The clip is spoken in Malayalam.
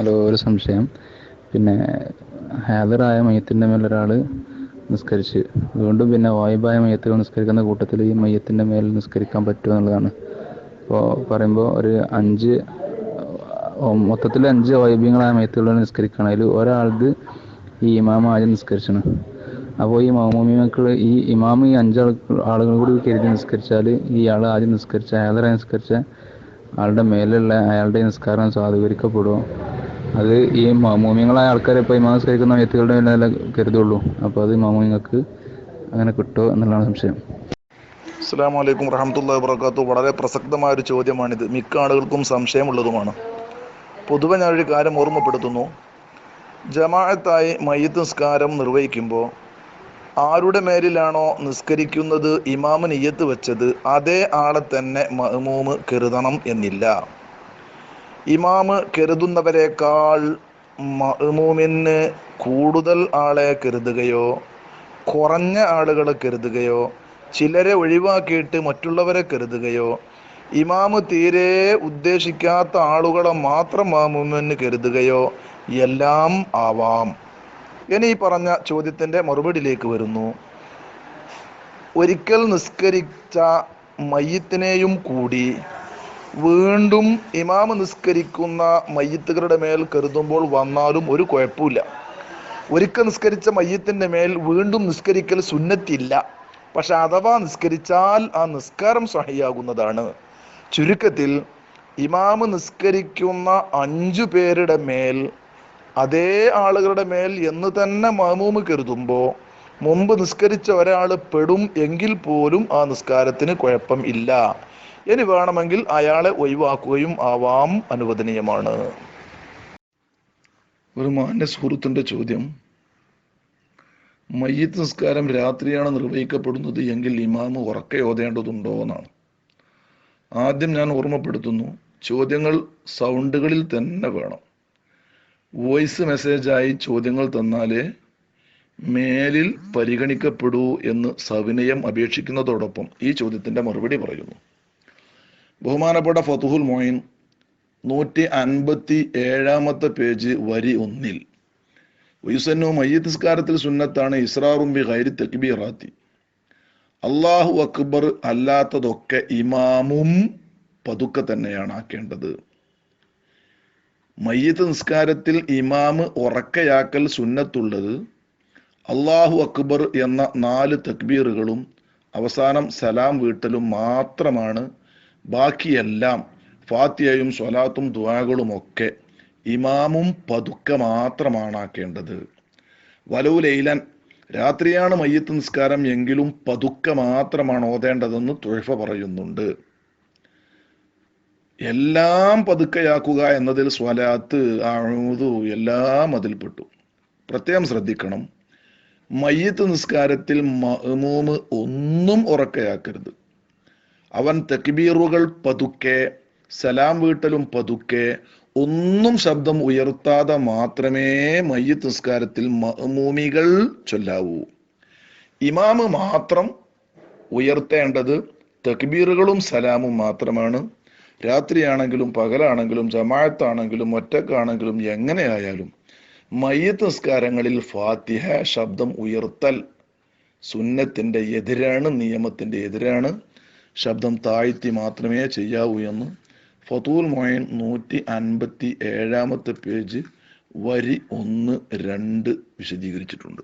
ഹലോ ഒരു സംശയം. പിന്നെ ഹാജറായ മയത്തിന്റെ മേൽ ഒരാൾ നിസ്കരിച്ച്. അതുകൊണ്ട് പിന്നെ വായുബായ മയത്തുകൾ നിസ്കരിക്കുന്ന കൂട്ടത്തിൽ ഈ മയത്തിന്റെ മേൽ നിസ്കരിക്കാൻ പറ്റുമോ എന്നുള്ളതാണ്. അപ്പോൾ പറയുമ്പോൾ ഒരു അഞ്ച് മൊത്തത്തിൽ അഞ്ച് വൈബ്യങ്ങളായ മയത്തുകൾ നിസ്കരിക്കണം. അതിൽ ഒരാളത് ഈ ഇമാമ ആദ്യം നിസ്കരിച്ചാണ്. അപ്പോൾ ഈ മൗമൂമിമക്കൾ ഈ ഇമാമ ഈ അഞ്ച് ആളുകൾ കൂടി കരുതി നിസ്കരിച്ചാൽ ഈ ആൾ ആദ്യം നിസ്കരിച്ച ഹാദറായി നിസ്കരിച്ച ആളുടെ മേലുള്ള അയാളുടെ നിസ്കാരം സാധൂകരിക്കപ്പെടുമോ അത് ഈ മൗമൂമിയങ്ങളായ ആൾക്കാരെ ഇപ്പോൾ ഇമാം നിസ്കരിക്കുന്ന വ്യക്തികളുടെ മേലെ കരുതുള്ളൂ. അപ്പോൾ അത് മൗമൂമിങ്ങൾക്ക് അങ്ങനെ കിട്ടുമോ എന്നുള്ളതാണ് സംശയം. അസ്സാം വലൈക്കും വറഹമത്തുള്ള വാബർക്കാത്തു വളരെ പ്രസക്തമായ ഒരു ചോദ്യമാണിത്. മിക്ക ആളുകൾക്കും സംശയമുള്ളതുമാണ്. പൊതുവെ ഞാനൊരു കാര്യം ഓർമ്മപ്പെടുത്തുന്നു. ജമാഅത്തായി മയ്യത്ത് നിസ്കാരം നിർവഹിക്കുമ്പോൾ ആരുടെ മേലിലാണോ നിസ്കരിക്കുന്നത് ഇമാമ് നെയ്യത്ത് വെച്ചത് അതേ ആളെ തന്നെ മഹ്മൂമ് കരുതണം എന്നില്ല. ഇമാമ് കരുതുന്നവരെക്കാൾ മഅ്മൂമിന് കൂടുതൽ ആളെ കരുതുകയോ കുറഞ്ഞ ആളുകളെ കരുതുകയോ ചിലരെ ഒഴിവാക്കിയിട്ട് മറ്റുള്ളവരെ കരുതുകയോ ഇമാമ് തീരെ ഉദ്ദേശിക്കാത്ത ആളുകളെ മാത്രം മാമുമെന്ന് കരുതുകയോ എല്ലാം ആവാം. ഇനി ഈ പറഞ്ഞ ചോദ്യത്തിന്റെ മറുപടിയിലേക്ക് വരുന്നു. ഒരിക്കൽ നിസ്കരിച്ച മയ്യത്തിനെയും കൂടി വീണ്ടും ഇമാമ് നിസ്കരിക്കുന്ന മയ്യത്തുകളുടെ മേൽ കരുതുമ്പോൾ വന്നാലും ഒരു കുഴപ്പമില്ല. ഒരിക്കൽ നിസ്കരിച്ച മയ്യത്തിന്റെ മേൽ വീണ്ടും നിസ്കരിക്കൽ സുന്നത്തില്ല. പക്ഷെ അഥവാ നിസ്കരിച്ചാൽ ആ നിസ്കാരം സഹിയാകുന്നതാണ്. ചുരുക്കത്തിൽ ഇമാമ് നിസ്കരിക്കുന്ന അഞ്ചു പേരുടെ മേൽ അതേ ആളുകളുടെ മേൽ എന്ന് തന്നെ മാമൂമ് കരുതുമ്പോൾ മുമ്പ് നിസ്കരിച്ച ഒരാൾ പെടും എങ്കിൽ പോലും ആ നിസ്കാരത്തിന് കുഴപ്പം ഇല്ല. ഇനി വേണമെങ്കിൽ അയാളെ ഒഴിവാക്കുകയും ആവാം അനുവദനീയമാണ്. ഒരു മാന്യ സുഹൃത്തിന്റെ ചോദ്യം. മയ്യത്ത് നിസ്കാരം രാത്രിയാണ് നിർവഹിക്കപ്പെടുന്നത് എങ്കിൽ ഇമാമ് ഉറക്കെ ഓതേണ്ടതുണ്ടോ എന്നാണ്. ആദ്യം ഞാൻ ഓർമ്മപ്പെടുത്തുന്നു ചോദ്യങ്ങൾ സൗണ്ടുകളിൽ തന്നെ വേണം. വോയിസ് മെസ്സേജായി ചോദ്യങ്ങൾ തന്നാലേ മേലിൽ പരിഗണിക്കപ്പെടൂ എന്ന് സവിനയം അപേക്ഷിക്കുന്നതോടൊപ്പം ഈ ചോദ്യത്തിന്റെ മറുപടി പറയുന്നു. ബഹുമാനപ്പെട്ട ഫതുഹുൽ മൊയിൻ നൂറ്റി അൻപത്തി ഏഴാമത്തെ പേജ് വരി ഒന്നിൽ. വയുസന്നു മയ്യത്തിസ്കാരത്തിൽ സുന്നത്താണ് ഇസ്രാറും ബി ഗൈരി തക്ബീറാത്തി. അള്ളാഹു അക്ബർ അല്ലാത്തതൊക്കെ ഇമാമും പതുക്കെ തന്നെയാണ് ആക്കേണ്ടത്. മയ്യത്ത് നിസ്കാരത്തിൽ ഇമാമ് ഉറക്കയാക്കൽ സുന്നത്തുള്ളത് അള്ളാഹു അക്ബർ എന്ന നാല് തക്ബീറുകളും അവസാനം സലാം വീട്ടലും മാത്രമാണ് ബാക്കിയെല്ലാം ഫാത്തിയയും സ്വലാത്തും ദുവാകളും ഒക്കെ ഇമാമും പതുക്കെ മാത്രമാണ് ആക്കേണ്ടത് വലു ലൈലൻ രാത്രിയാണ് മയ്യത്ത് നിസ്കാരം എങ്കിലും പതുക്കെ മാത്രമാണ് ഓതേണ്ടതെന്ന് തുഴഫ പറയുന്നുണ്ട്. എല്ലാം പതുക്കെയാക്കുക എന്നതിൽ സ്വലാത്ത് അഴുതു എല്ലാം അതിൽപ്പെട്ടു. പ്രത്യേകം ശ്രദ്ധിക്കണം. മയ്യത്ത് നിസ്കാരത്തിൽ മഹ്മൂമ് ഒന്നും ഉറക്കയാക്കരുത്. അവൻ തക്ബീറുകൾ പതുക്കെ സലാം വീട്ടലും പതുക്കെ ഒന്നും ശബ്ദം ഉയർത്താതെ മാത്രമേ മയ്യത്ത് നിസ്കാരത്തിൽ മഹ്മൂമികൾ ചൊല്ലാവൂ. ഇമാമ് മാത്രം ഉയർത്തേണ്ടത് തക്ബീറുകളും സലാമും മാത്രമാണ്. രാത്രിയാണെങ്കിലും പകലാണെങ്കിലും ജമാഅത്താണെങ്കിലും ഒറ്റക്കാണെങ്കിലും എങ്ങനെയായാലും മയ്യത്ത് നിസ്കാരങ്ങളിൽ ഫാത്തിഹ ശബ്ദം ഉയർത്തൽ സുന്നത്തിന്റെ എതിരാണ് നിയമത്തിന്റെ എതിരാണ്. ശബ്ദം താഴ്ത്തി മാത്രമേ ചെയ്യാവൂ എന്ന് ഫതൂൽ മൊയൻ നൂറ്റി അൻപത്തി ഏഴാമത്തെ പേജ് വരി ഒന്ന് രണ്ട് വിശദീകരിച്ചിട്ടുണ്ട്.